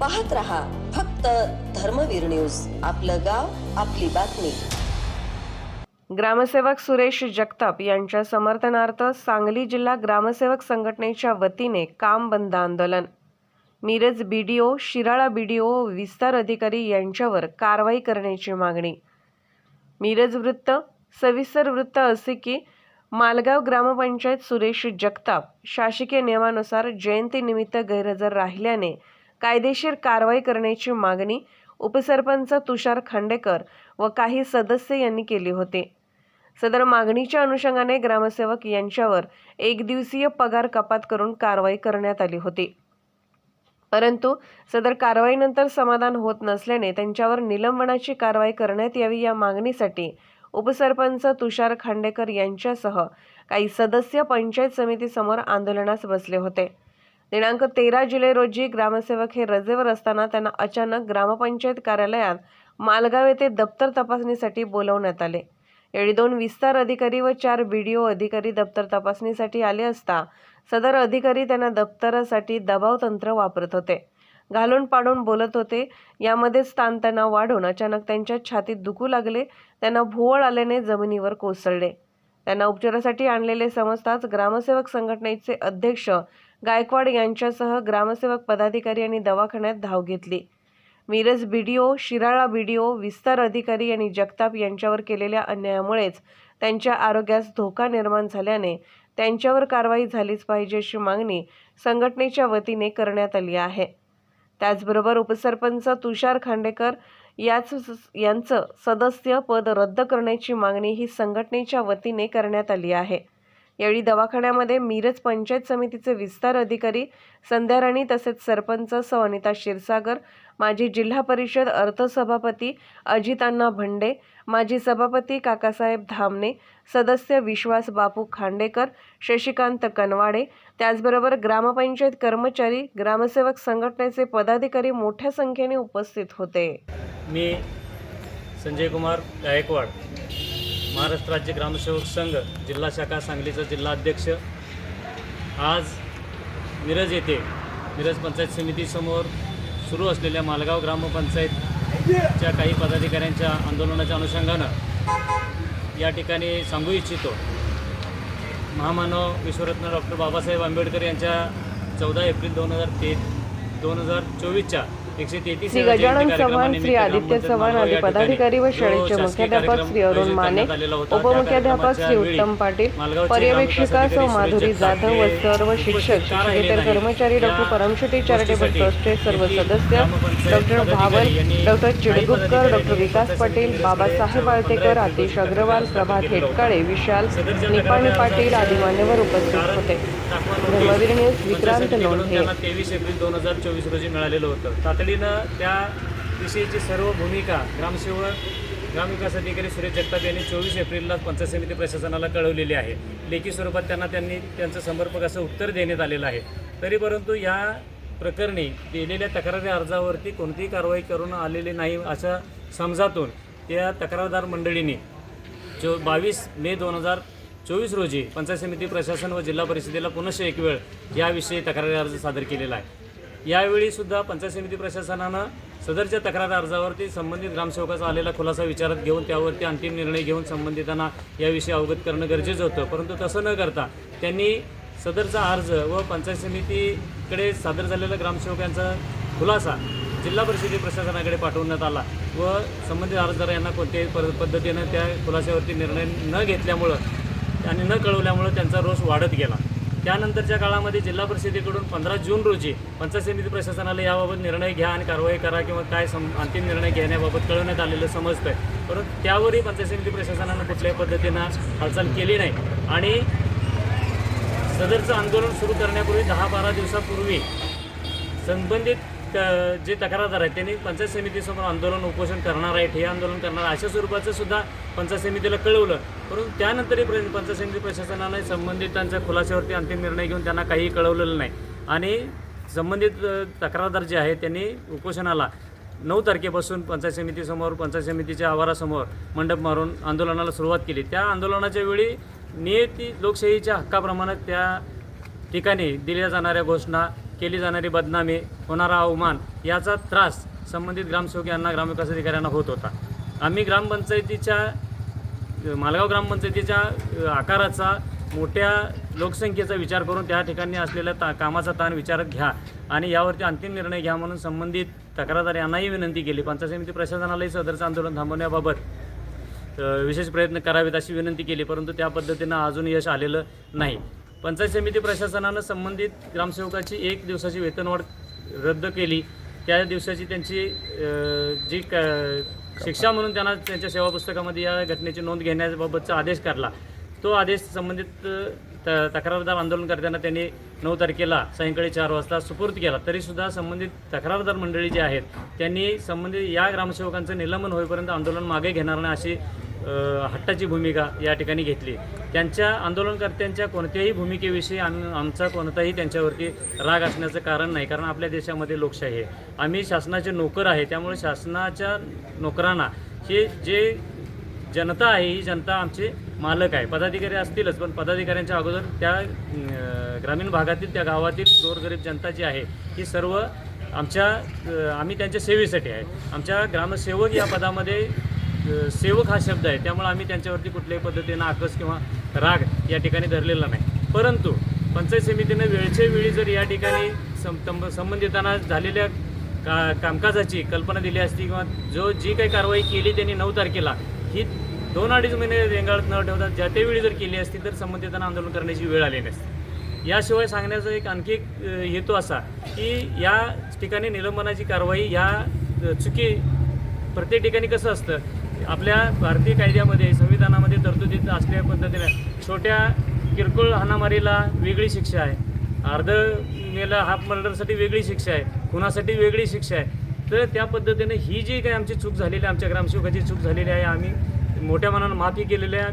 पाहत रहा फक्त धर्मवीर न्यूज. आपलं गाव आपली बातमी. ग्रामसेवक सुरेश जगताप यांच्या समर्थनार्थ सांगली जिल्हा ग्रामसेवक संघटनेच्या वतीने काम बंद आंदोलन. Miraj B D O Shirala B D O विस्तार अधिकारी यांच्यावर कारवाई करण्याची मागणी. मिरज वृत्त सविस्तर वृत्त असे की मालगाव ग्रामपंचायत सुरेश जगताप शासकीय नियमानुसार जयंतीनिमित्त गैरहजर राहिल्याने कायदेशीर कारवाई करण्याची मागणी उपसरपंच तुषार खांडेकर व काही सदस्य यांनी केली होती. सदर मागणीच्या अनुषंगाने ग्रामसेवक यांच्यावर एक दिवसीय पगार कपात करून कारवाई करण्यात आली होती. परंतु सदर कारवाईनंतर समाधान होत नसल्याने त्यांच्यावर निलंबनाची कारवाई करण्यात यावी या मागणीसाठी उपसरपंच तुषार खांडेकर यांच्यासह काही सदस्य पंचायत समितीसमोर आंदोलनास बसले होते. दिनांक तेरा जुलै रोजी ग्रामसेवक हे रजेवर असताना त्यांना अचानक ग्रामपंचायत कार्यालयात मालगाव येथे दप्तर तपासणीसाठी बोलवण्यात आले. यावेळी दोन विस्तार अधिकारी व चार बीडीओ अधिकारी दप्तर तपासणीसाठी आले असता सदर अधिकारी त्यांना दप्तरासाठी दबाव तंत्र वापरत होते. घालून पाडून बोलत होते. यामध्येच ताणतणाव वाढून अचानक त्यांच्या छातीत दुखू लागले. त्यांना भुवळ आल्याने जमिनीवर कोसळले. त्यांना उपचारासाठी आणलेले समजताच ग्रामसेवक संघटनेचे अध्यक्ष गायकवाड यांच्यासह ग्रामसेवक पदाधिकारी यांनी दवाखान्यात धाव घेतली. मिरज ओ शिराळा बी डी ओ विस्तार अधिकारी आणि जगताप यांच्यावर केलेल्या अन्यायामुळेच त्यांच्या आरोग्यास धोका निर्माण झाल्याने त्यांच्यावर कारवाई झालीच पाहिजे अशी मागणी संघटनेच्या वतीने करण्यात आली आहे. त्याचबरोबर उपसरपंच तुषार खांडेकर याच यांचं सदस्य पद रद्द करण्याची मागणी ही संघटनेच्या वतीने करण्यात आली आहे. यावेळी दवाखान्यामध्ये मिरज पंचायत समितीचे विस्तार अधिकारी संध्या राणी तसेच सरपंच सौ अनिता क्षीरसागर माजी जिल्हा परिषद अर्थसभापती अजितांना भंडे माजी सभापती काकासाहेब धामणे सदस्य विश्वास बापू खांडेकर शशिकांत कनवाडे त्याचबरोबर ग्रामपंचायत कर्मचारी ग्रामसेवक संघटनेचे पदाधिकारी मोठ्या संख्येने उपस्थित होते. मी संजय कुमार गायकवाड. महाराष्ट्र राज्य ग्रामसेवक संघ जिल्हा शाखा सांगलीचा जिल्हा अध्यक्ष. आज मिरज येथे मिरज पंचायत समितीसमोर सुरू असलेल्या मालगाव ग्रामपंचायतच्या काही पदाधिकाऱ्यांच्या आंदोलनाच्या अनुषंगानं या ठिकाणी सांगू इच्छितो. महामानव विश्वरत्न डॉक्टर बाबासाहेब आंबेडकर यांच्या चौदा एप्रिल दोन हजार ते दोन हजार चोवीसच्या श्री गजानन चव्हाण श्री आदित्य चव्हाण आदी पदाधिकारी व शाळेचे मुख्याध्यापक श्री अरुण माने उपमुख्याध्यापक श्री उत्तम पाटील पर्यवेक्षिका सौ माधुरी जाधव व सर्व शिक्षक शिक्षकेतर कर्मचारी डॉक्टर परमशेट्टी चॅरिटेबल ट्रस्टचे सर्व सदस्य doctor Bhaval doctor Chidgupkar doctor Vikas Patil Babasaheb Aalatekar Atish Agrawal Prabhat Hetkale Vishal Nipani Patil आदी मान्यवर उपस्थित होते. धर्मवीर न्यूज विक्रांत लोंढे त्यांना तेवीस एप्रिल दोन हजार चोवीस रोजी मिळालेलं होतं. तातडीनं त्या विषयीची सर्व भूमिका ग्रामसेवक ग्रामविकास अधिकारी सुरेश जगताप यांनी चोवीस एप्रिलला पंचायत समिती प्रशासनाला कळवलेली आहे. लेखी स्वरूपात त्यांना त्यांनी त्यांचं समर्पक असं उत्तर देण्यात आलेलं आहे. तरी परंतु या प्रकरणी दिलेल्या तक्रारी अर्जावरती कोणतीही कारवाई करून आलेली नाही अशा समजातून त्या तक्रारदार मंडळींनी चो बावीस मे दोन हजार चोवीस रोजी पंचायत समिती प्रशासन व जिल्हा परिषदेला पुनश्च एक वेळ याविषयी तक्रारी अर्ज सादर केलेला आहे. यावेळी सुद्धा पंचायत समिती प्रशासनानं सदरच्या तक्रार अर्जावरती संबंधित ग्रामसेवकाचा आलेला खुलासा विचारात घेऊन त्यावरती अंतिम निर्णय घेऊन संबंधितांना याविषयी अवगत करणं गरजेचं होतं. परंतु तसं न करता त्यांनी सदरचा अर्ज व पंचायत समितीकडे सादर झालेला ग्रामसेवकांचा खुलासा जिल्हा परिषदे प्रशासनाकडे पाठवण्यात आला व संबंधित अर्जदार यांना कोणत्याही पद्धतीनं त्या खुलाशावरती निर्णय न घेतल्यामुळं आणि न कळवल्यामुळं त्यांचा रोष वाढत गेला. त्यानंतरच्या काळामध्ये जिल्हा परिषदेकडून पंधरा जून रोजी पंचायत समिती प्रशासनाला याबाबत निर्णय घ्या आणि कारवाई करा किंवा काय सम अंतिम निर्णय घेण्याबाबत कळवण्यात आलेलं समजतं आहे परंतु त्यावरही पंचायत समिती प्रशासनानं कुठल्याही पद्धतीनं हालचाल केली नाही. आणि सदरचं आंदोलन सुरू करण्यापूर्वी दहा बारा दिवसापूर्वी संबंधित जे तक्रारदार आहेत त्यांनी पंचायत समितीसमोर आंदोलन उपोषण करणार आहेत हे आंदोलन करणार अशा स्वरूपाचं सुद्धा पंचायत समितीला कळवलं. परंतु त्यानंतरही पंचायत समिती प्रशासनाने संबंधितांच्या खुलाशावरती अंतिम निर्णय घेऊन त्यांना काही कळवलेलं नाही. आणि संबंधित तक्रारदार जे आहेत त्यांनी उपोषणाला नऊ तारखेपासून पंचायत समितीसमोर पंचायत समितीच्या आवारासमोर मंडप मारून आंदोलनाला सुरुवात केली. त्या आंदोलनाच्या वेळी नियती लोकशाहीच्या हक्काप्रमाणे त्या ठिकाणी दिल्या जाणाऱ्या घोषणा केली जाणारी बदनामी होणारा अवमान याचा त्रास संबंधित ग्रामसेवक यांना ग्रामविकास अधिकाऱ्यांना होत होता. आम्ही ग्रामपंचायतीच्या मालगाव ग्रामपंचायतीच्या आकाराचा मोठ्या लोकसंख्येचा विचार करून त्या ठिकाणी असलेल्या ता कामाचा ताण विचारात घ्या आणि यावरती अंतिम निर्णय घ्या म्हणून संबंधित तक्रारदार यांनाही विनंती केली. पंचायत समिती प्रशासनालाही सदरचं आंदोलन थांबवण्याबाबत विशेष प्रयत्न करावेत अशी विनंती केली परंतु त्या पद्धतीनं अजून यश आलेलं नाही. पंचायत समिती प्रशासनानं संबंधित ग्रामसेवकाची एक दिवसाची वेतनवाढ रद्द केली. त्या दिवसाची त्यांची जी क शिक्षा म्हणून त्यांना त्यांच्या सेवा पुस्तकामध्ये या घटनेची नोंद घेण्याबाबतचा आदेश काढला तो आदेश संबंधित त तक्रारदार आंदोलनकर्त्यांना त्यांनी नऊ तारखेला सायंकाळी चार वाजता सुपूर्द केला. तरीसुद्धा संबंधित तक्रारदार मंडळी जी आहेत त्यांनी संबंधित या ग्रामसेवकांचं निलंबन होईपर्यंत आंदोलन मागे घेणार नाही अशी हट्टाची भूमिका या ठिकाणी घेतली. त्यांच्या आंदोलनकर्त्यांच्या कोणत्याही भूमिकेविषयी आम आमचा कोणताही त्यांच्यावरती राग असण्याचं कारण नाही कारण आपल्या देशामध्ये लोकशाही आहे. आम्ही शासनाचे नोकर आहे त्यामुळे शासनाच्या नोकरांना हे जे जनता आहे ही जनता आमचे मालक आहे. पदाधिकारी असतीलच पण पदाधिकाऱ्यांच्या अगोदर त्या ग्रामीण भागातील त्या गावातील गोरगरीब जनता जी आहे ही सर्व आमच्या आम्ही त्यांच्या सेवेसाठी आहे. आमच्या ग्रामसेवक या पदामध्ये सेवक हा शब्द आहे त्यामुळे आम्ही त्यांच्यावरती कुठल्याही पद्धतीनं आकस किंवा राग या ठिकाणी धरलेला नाही. परंतु पंचायत समितीनं वेळच्या वेळी जर या ठिकाणी सं संबंधितांना झालेल्या का कामकाजाची कल्पना दिली असती किंवा जो जी काही कारवाई केली त्यांनी नऊ तारखेला ही दोन अडीच महिने रेंगाळत न ठेवता ज्या त्या वेळी जर केली असती तर संबंधितांना आंदोलन करण्याची वेळ आली नसती. याशिवाय सांगण्याचा एक आणखी एक हेतू असा की या ठिकाणी निलंबनाची कारवाई या चुकी प्रत्येक ठिकाणी कसं असतं आपल्या भारतीय कायद्यामध्ये संविधानामध्ये तरतुदीत असल्या पद्धतीने छोट्या किरकोळ हाणामारीला वेगळी शिक्षा आहे. अर्ध मेला हाफ मर्डरसाठी वेगळी शिक्षा आहे. खुनासाठी वेगळी शिक्षा आहे. तर त्या पद्धतीने ही जी काही आमची चूक झालेली आहे आमच्या ग्रामसेवकाची चूक झालेली आहे आम्ही मोठ्या मनानं माफी केलेल्या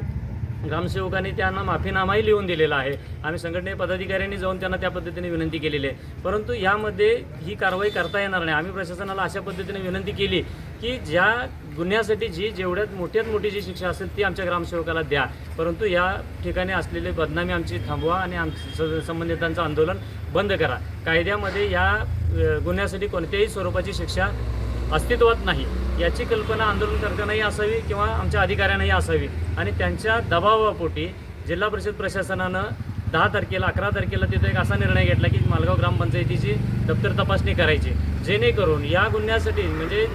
ग्रामसेवकांनी त्यांना माफीनामाही लिहून दिलेला आहे. आम्ही संघटने पदाधिकाऱ्यांनी जाऊन त्यांना त्या पद्धतीने विनंती केलेली आहे. परंतु यामध्ये ही कारवाई करता येणार नाही. आम्ही प्रशासनाला अशा पद्धतीने विनंती केली की ज्या गुन्ह्यासाठी जी जेवढ्यात मोठ्यात मोठी जी शिक्षा असेल ती आमच्या ग्रामसेवकाला द्या. परंतु या ठिकाणी असलेले बदनामी आमची थांबवा आणि आम स- संबंधितांचं आंदोलन बंद करा. कायद्यामध्ये या गुन्ह्यासाठी कोणत्याही स्वरूपाची शिक्षा अस्तित्वात नाही. याची कल्पना आंदोलनकर्त्यांनाही असावी किंवा आमच्या अधिकाऱ्यांनाही असावी. आणि त्यांच्या दबावापोटी जिल्हा परिषद प्रशासनानं दहा तारखेला अकरा तारखेला तिथं एक असा निर्णय घेतला की मालगाव ग्रामपंचायतीची दप्तर तपासणी करायची. जेणेकरून या गुन्ह्यासाठी म्हणजे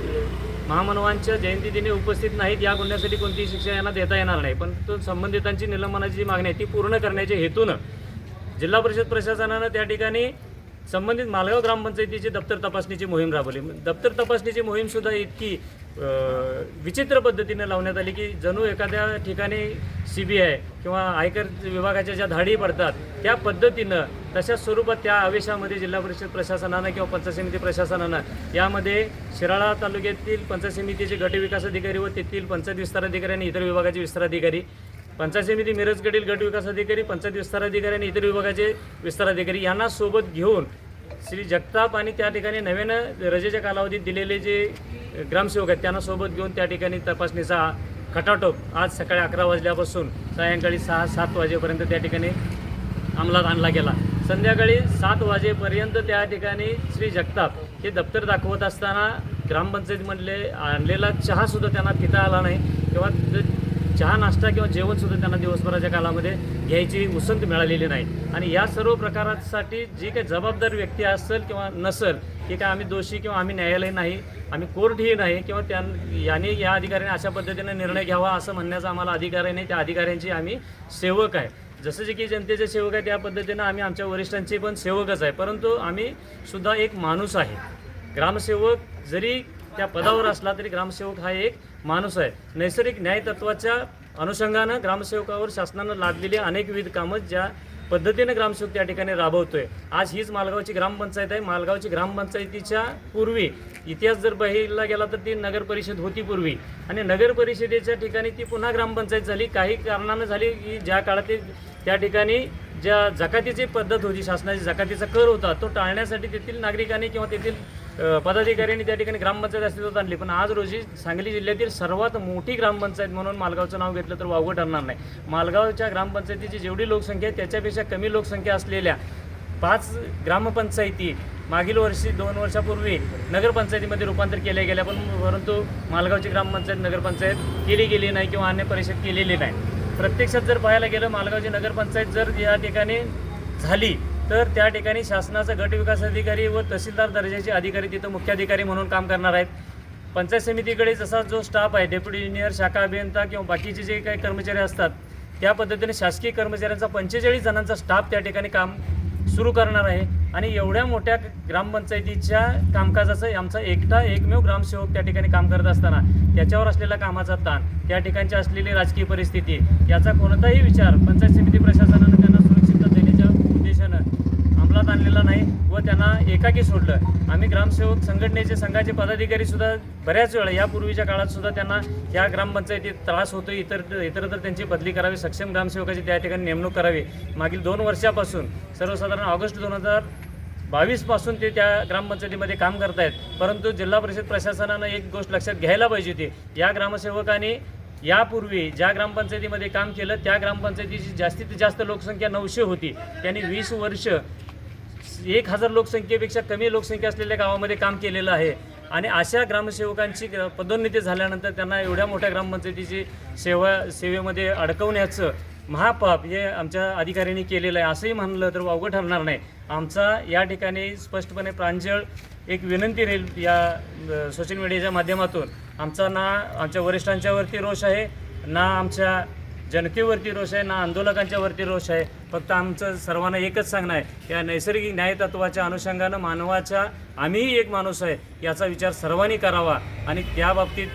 महामानवांच्या जयंतीदिनी उपस्थित नाहीत या गुन्ह्यासाठी कोणतीही शिक्षा यांना देता येणार नाही. पण तो संबंधितांची निलंबनाची जी मागणी आहे ती पूर्ण करण्याच्या हेतूनं जिल्हा परिषद प्रशासनानं त्या ठिकाणी संबंधित मालगाव ग्रामपंचायतीची दप्तर तपासणीची मोहीम राबवली. दप्तर तपासणीची मोहीमसुद्धा इतकी विचित्र पद्धतीने लावण्यात आली की जणू एखाद्या ठिकाणी सी बी आय किंवा आयकर विभागाच्या ज्या धाडी पडतात त्या पद्धतीनं तशा स्वरूपात त्या आवेशामध्ये जिल्हा परिषद प्रशासनानं किंवा पंचायत समिती प्रशासनानं यामध्ये शिराळा तालुक्यातील पंचायत समितीचे गटविकास अधिकारी व तेथील पंचायत विस्तार अधिकारी आणि इतर विभागाचे विस्तार अधिकारी पंचायत समिती मिरजकडील गट विकास अधिकारी पंचायत विस्तार अधिकारी आणि इतर विभागाचे विस्तार अधिकारी यांना सोबत घेऊन श्री जगताप आणि त्या ठिकाणी नव्यानं रजेच्या कालावधीत दिलेले जे ग्रामसेवक आहेत त्यांना सोबत घेऊन त्या ठिकाणी तपासणीचा खटाटोप आज सकाळी अकरा वाजल्यापासून सायंकाळी सहा सात वाजेपर्यंत त्या ठिकाणी अंमलात आणला गेला. संध्याकाळी सात वाजेपर्यंत त्या ठिकाणी श्री जगताप हे दप्तर दाखवत असताना ग्रामपंचायतीमधले आणलेला चहासुद्धा त्यांना पिता आला नाही. किंवा चहा नाश्ता किंवा जेवणसुद्धा त्यांना दिवसभराच्या कालामध्ये घ्यायची उसंत मिळालेली नाही. आणि या सर्व प्रकारासाठी जी काही जबाबदार व्यक्ती असेल किंवा नसेल की काय आम्ही दोषी किंवा आम्ही न्यायालय नाही आम्ही कोर्टही नाही किंवा त्या याने या अधिकाऱ्याने अशा पद्धतीने निर्णय घ्यावा असं म्हणण्याचा आम्हाला अधिकार आहे नाही त्या अधिकाऱ्यांची आम्ही सेवक आहे. जसं जे की जनतेचे सेवक आहे त्या पद्धतीनं आम्ही आमच्या वरिष्ठांचे पण सेवकच आहे. परंतु आम्ही सुद्धा एक माणूस आहे. ग्रामसेवक जरी त्या पदावर असला तरी ग्रामसेवक हा एक माणूस आहे. नैसर्गिक न्यायतत्वाच्या अनुषंगानं ग्रामसेवकावर शासनानं लादलेली अनेकविध कामं ज्या पद्धतीनं ग्रामसेवक त्या ठिकाणी राबवतोय. आज हीच मालगावची ग्रामपंचायत आहे. मालगावची ग्रामपंचायतीच्या पूर्वी इतिहास जर बघितला गेला तर ती नगर परिषद होती पूर्वी. आणि नगर परिषदेच्या ठिकाणी ती पुन्हा ग्रामपंचायत झाली. काही कारणानं झाली की ज्या काळात त्या ठिकाणी ज्या जकातीची पद्धत होती शासनाची जकातीचा कर होता तो टाळण्यासाठी तेथील नागरिकांनी किंवा तेथील पदाधिकाऱ्यांनी त्या ठिकाणी ग्रामपंचायत अस्तित्वात आणली. पण आज रोजी सांगली जिल्ह्यातील सर्वात मोठी ग्रामपंचायत म्हणून मालगावचं नाव घेतलं तर वावगं ठरणार नाही. मालगावच्या ग्रामपंचायतीची जेवढी लोकसंख्या आहे त्याच्यापेक्षा कमी लोकसंख्या असलेल्या पाच ग्रामपंचायती मागील वर्षी दोन वर्षापूर्वी नगरपंचायतीमध्ये रूपांतर केल्या गेल्या पण परंतु मालगावची ग्रामपंचायत नगरपंचायत केली गेली नाही किंवा अन्य परिषद केलेली नाही. प्रत्यक्षात जर पाहायला गेलं मालगावची नगरपंचायत जर या ठिकाणी झाली तर त्या ठिकाणी शासनाचा गट विकास अधिकारी व तहसीलदार दर्जाचे अधिकारी तिथं मुख्याधिकारी म्हणून काम करणार आहेत. पंचायत समितीकडे जसा जो स्टाफ आहे डेप्युटी इंजिनियर शाखा अभियंता किंवा बाकीचे जे काही कर्मचारी असतात त्या पद्धतीने शासकीय कर्मचाऱ्यांचा पंचेचाळीस जणांचा स्टाफ त्या ठिकाणी काम सुरू करणार आहे. आणि एवढ्या मोठ्या ग्रामपंचायतीच्या कामकाजाचं आमचा एकटा एकमेव ग्रामसेवक त्या ठिकाणी काम करत असताना त्याच्यावर असलेला कामाचा ताण त्या ठिकाणची असलेली राजकीय परिस्थिती याचा कोणताही विचार पंचायत समिती प्रशासनानं अंमलात आणलेला नाही व त्यांना एकाकी सोडलं. आम्ही ग्रामसेवक संघटनेचे संघाचे पदाधिकारी सुद्धा बऱ्याच वेळा यापूर्वीच्या काळात सुद्धा त्यांना या ग्रामपंचायतीत त्रास होतो इतर इतरत्र त्यांची बदली करावी सक्षम ग्रामसेवकाची त्या ठिकाणी नेमणूक करावी. मागील दोन वर्षापासून सर्वसाधारण ऑगस्ट दोन हजार बावीसपासून ते त्या ग्रामपंचायतीमध्ये काम करतायत. परंतु जिल्हा परिषद प्रशासनानं एक गोष्ट लक्षात घ्यायला पाहिजे होती. या ग्रामसेवकाने यापूर्वी ज्या ग्रामपंचायतीमध्ये काम केलं त्या ग्रामपंचायतीची जास्तीत जास्त लोकसंख्या नऊशे होती. त्यांनी वीस वर्ष एक हजार लोकसंख्येपेक्षा कमी लोकसंख्या असलेल्या गावामध्ये काम केलेलं आहे. आणि अशा ग्रामसेवकांची पदोन्नती झाल्यानंतर त्यांना एवढ्या मोठ्या ग्रामपंचायतीची सेवा सेवेमध्ये अडकवण्याचं महापाप हे आमच्या अधिकाऱ्यांनी केलेलं आहे. असंही म्हणलं तर वावगं ठरणार नाही. आमचा या ठिकाणी स्पष्टपणे प्रांजळ एक विनंती राहील या सोशल मीडियाच्या माध्यमातून. आमचा ना आमच्या वरिष्ठांच्यावरती रोष आहे ना आमच्या जनतेवरती रोष आहे ना आंदोलकांच्या वरती रोष आहे. फक्त आमचं सर्वांना एकच सांगणं आहे या नैसर्गिक न्यायतत्वाच्या अनुषंगानं मानवाच्या आम्हीही एक माणूस आहे याचा विचार सर्वांनी करावा आणि त्या बाबतीत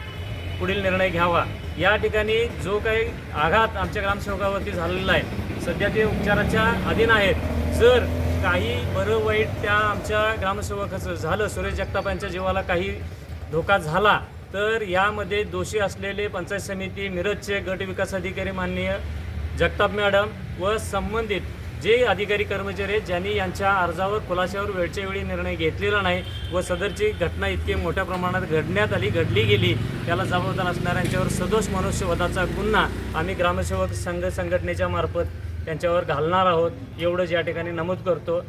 पुढील निर्णय घ्यावा. या ठिकाणी जो काही आघात आमच्या ग्रामसेवकावरती झालेला आहे सध्या ते उपचाराच्या अधीन आहेत. जर काही बरं वाईट त्या आमच्या ग्रामसेवकाचं झालं सुरेश जगतापांच्या जीवाला काही धोका झाला तर यामध्ये दोषी असलेले पंचायत समिती मिरजचे गट विकास अधिकारी माननीय जगताप मॅडम व संबंधित जे अधिकारी कर्मचारी आहेत ज्यांनी यांच्या अर्जावर खुलाशावर वेळच्या वेळी निर्णय घेतलेला नाही व सदरची घटना इतकी मोठ्या प्रमाणात घडण्यात आली घडली गेली त्याला जबाबदार असणाऱ्यांच्यावर सदोष मनुष्यवधाचा गुन्हा आम्ही ग्रामसेवक संघ संघटनेच्या मार्फत त्यांच्यावर घालणार आहोत. एवढंच या ठिकाणी नमूद करतो.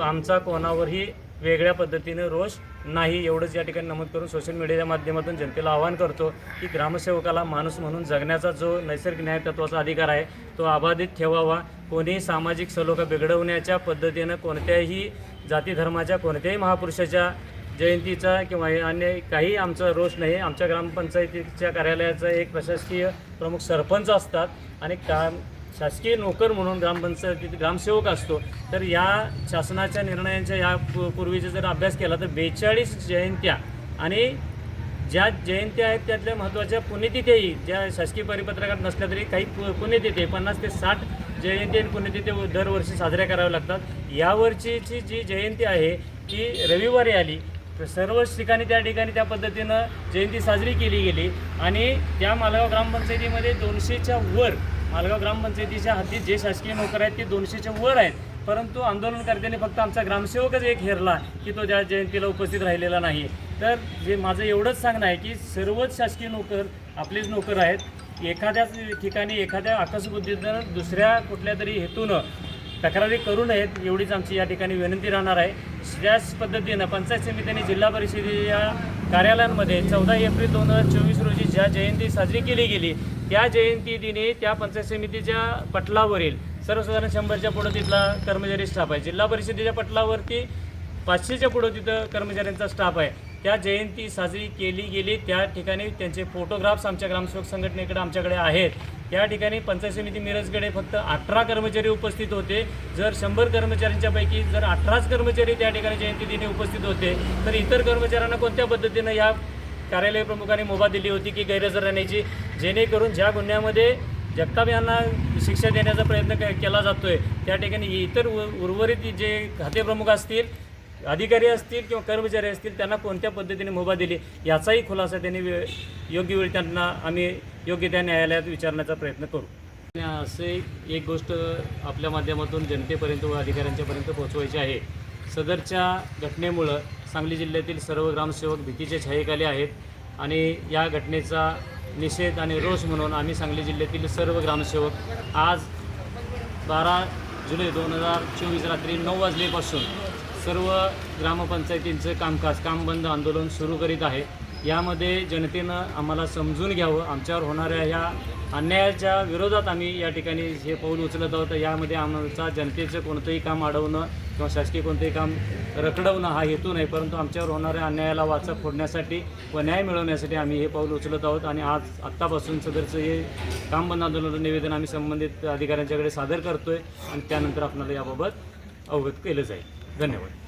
आमचा कोणावरही वेगळ्या पद्धतीनं रोष नाही. एवढंच या ठिकाणी नमूद करून सोशल मीडियाच्या माध्यमातून जनतेला आवाहन करतो की ग्रामसेवकाला माणूस म्हणून जगण्याचा जो नैसर्गिक न्यायतत्वाचा अधिकार आहे तो अबाधित ठेवावा. कोणीही सामाजिक सलोखा बिघडवण्याच्या पद्धतीनं कोणत्याही जाती धर्माच्या कोणत्याही महापुरुषाच्या जयंतीचा किंवा अन्य काही आमचा रोष नाही. आमच्या ग्रामपंचायतीच्या कार्यालयाचा एक प्रशासकीय प्रमुख सरपंच असतात आणि काम शासकीय नोकर म्हणून ग्रामपंचायतीत ग्रामसेवक असतो तर या शासनाच्या निर्णयांच्या या पूर्वीचा जर अभ्यास केला तर बेचाळीस जयंत्या आणि ज्या जयंत्या आहेत त्यातल्या महत्त्वाच्या पुण्यतिथ्याही ज्या शासकीय परिपत्रकात नसल्या तरी काही पु पुण्यतिथी पन्नास ते साठ जयंती आणि पुण्यतिथी दरवर्षी साजऱ्या कराव्या लागतात. यावर्षीची जी जयंती आहे ती रविवारी आली. सर्वच ठिकाणी त्या ठिकाणी त्या पद्धतीनं जयंती साजरी केली गेली. आणि त्या मालगाव ग्रामपंचायतीमध्ये दोनशेच्या वर मालगाव ग्रामपंचायतीच्या हाती जे शासकीय नोकर आहेत ते दोनशेच्या वर आहेत. परंतु आंदोलनकर्त्यांनी फक्त आमचा ग्रामसेवकच एक हेरला की तो त्या जयंतीला उपस्थित राहिलेला नाही. तर जे माझं एवढंच सांगणं आहे की सर्वच शासकीय नोकर आपलेच नोकर आहेत. एखाद्याच ठिकाणी एखाद्या आकसबुद्धीनं दुसऱ्या कुठल्या तरी हेतूनं तक्रारी करू नयेत एवढीच आमची या ठिकाणी विनंती राहणार आहे. त्याच पद्धतीनं पंचायत समितीने जिल्हा परिषदेच्या कार्यालयांमध्ये चौदा एप्रिल दोन हजार चोवीस रोजी ज्या जयंती साजरी केली गेली त्या जयंती दिनी त्या पंचायत समितीच्या पटलावरील सर्वसाधारण शंभरच्या पुढं तिथला कर्मचारी स्टाफ आहे. जिल्हा परिषदेच्या पटलावरती पाचशेच्या पुढं तिथं कर्मचाऱ्यांचा स्टाफ आहे. त्या जयंती साजरी केली गेली. त्या ठिकाणी त्यांचे फोटोग्राफ्स आमच्या ग्रामसेवक संघटनेकडे आमच्याकडे आहेत. त्या ठिकाणी पंचायत समिती मिरजकडे फक्त अठरा कर्मचारी उपस्थित होते. जर शंभर कर्मचाऱ्यांच्यापैकी जर अठराच कर्मचारी त्या ठिकाणी जयंती दिनी उपस्थित होते तर इतर कर्मचाऱ्यांना कोणत्या पद्धतीनं या कार्यालय प्रमुखांनी मुभा दिली होती की गैरहजर राहण्याची? जेणेकरून ज्या गुन्ह्यामध्ये जगताप यांना शिक्षा देण्याचा प्रयत्न के- केला जातोय त्या ठिकाणी इतर उ- उर्वरित जे खातेप्रमुख असतील अधिकारी असतील किंवा कर्मचारी असतील त्यांना कोणत्या पद्धतीने मुभा दिली याचाही खुलासा त्यांनी वे- योग्य वेळी त्यांना आम्ही योग्य त्या न्यायालयात विचारण्याचा प्रयत्न करू. आणि असे एक गोष्ट आपल्या माध्यमातून जनतेपर्यंत व अधिकाऱ्यांच्यापर्यंत पोहोचवायची आहे. सदरच्या घटनेमुळं सांगली जिल्ह्यातील सर्व ग्रामसेवक भीतीच्या छायेखाली आहेत आणि या घटनेचा निषेध आणि रोष म्हणून आम्ही सांगली जिल्ह्यातील सर्व ग्रामसेवक आज बारा जुलै दोन हजार चोवीस रात्री नऊ वाजलेपासून सर्व ग्रामपंचायतींचं कामकाज काम बंद आंदोलन सुरू करीत आहे. यामध्ये जनतेनं आम्हाला समजून घ्यावं. आमच्यावर होणाऱ्या ह्या अन्यायाच्या विरोधात आम्ही या ठिकाणी हे पाऊल उचलत आहोत. यामध्ये आमचा जनतेचं कोणतंही काम अडवणं किंवा शासकीय कोणतंही काम रखडवणं हा हेतू नाही परंतु आमच्यावर होणाऱ्या अन्यायाला वाचा फोडण्यासाठी व न्याय मिळवण्यासाठी आम्ही हे पाऊल उचलत आहोत. आणि आज आत्तापासून सदरचं हे काम बंद आंदोलनाचं निवेदन आम्ही संबंधित अधिकाऱ्यांच्याकडे सादर करतो आहे आणि त्यानंतर आपल्याला याबाबत अवगत केलं जाईल. धन्यवाद